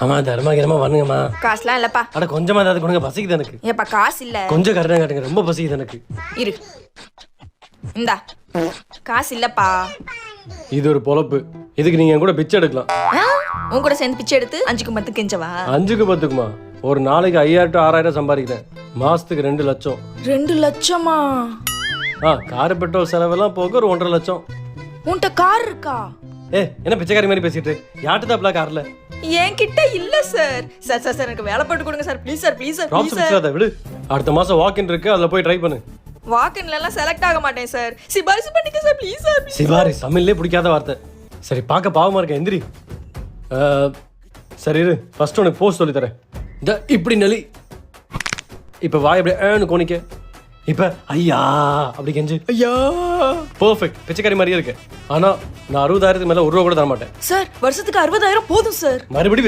ஆமா தர்மா கிரமா பண்ணுங்கம்மா காசுலாம் இல்லப்பா. அட கொஞ்சமா ஏதாவது கொடுங்க பசிக்குது எனக்கு. ஏப்பா காசு இல்ல. கொஞ்சம் கருணை காட்டுங்க ரொம்ப பசிக்குது எனக்கு. இரு. இந்தா. காசு இல்லப்பா. இது ஒரு பொழப்பு. இதுக்கு நீங்க என் கூட பிச்சை எடுக்கலாம். ஆ? உன் கூட சேர்ந்து பிச்சை எடுத்து அஞ்சுக்கு மத்து கெஞ்சவா? அஞ்சுக்கு பத்துக்குமா? ஒரு நாளைக்கு ஐயாயிரம் to ஆறாயிரம் சம்பாதிக்கிறேன். மாசத்துக்கு ரெண்டு லட்சம். ரெண்டு லட்சமா? ஆ கார் பெட்ரோல் செலவெல்லாம் போக ஒரு ஒன்றரை லட்சம். உன்கிட்ட கார் இருக்கா? ஏ என்ன பிச்சைக்காரி மாதிரி பேசிட்டு யார்கிட்ட தப்பலா கார்ல? என்கிட்ட இல்ல சார். சார் சார் சார் எனக்கு வேலை போட்டு கொடுங்க sir. Please sir please sir please sir. பிடிச்சாத விடு. அடுத்த மாசம் வாக்கின் இருக்கு அதுல போய் ட்ரை பண்ணு. வாக்கின்ல எல்லாம் செலக்ட் ஆக மாட்டேன் சார். சிபாரிசு பண்ணிக்க சார் ப்ளீஸ் சார். சிவாரி தமிழ்லே பிடிக்காத வார்த்தை. சரி பார்க்க பாவமா இருக்க எந்திரி. சரி இரு. ஃபர்ஸ்ட் உனக்கு போஸ்ட் சொல்லி தரேன். இந்த இப்படி நெளி. இப்ப வாய் அப்படியே ஏன்னு கோணிக்க. இப்ப ஐயா அப்படி கெஞ்சு ஐயா. பர்ஃபெக்ட் பிச்சைக்காரி மாதிரியே இருக்கு. ஆனா நான் அறுபதாயிரத்துக்கு மேல ஒரு ரூபா கூட தர மாட்டேன் சார் வருஷத்துக்கு அறுபதாயிரம் போதும் சார். மறுபடியும்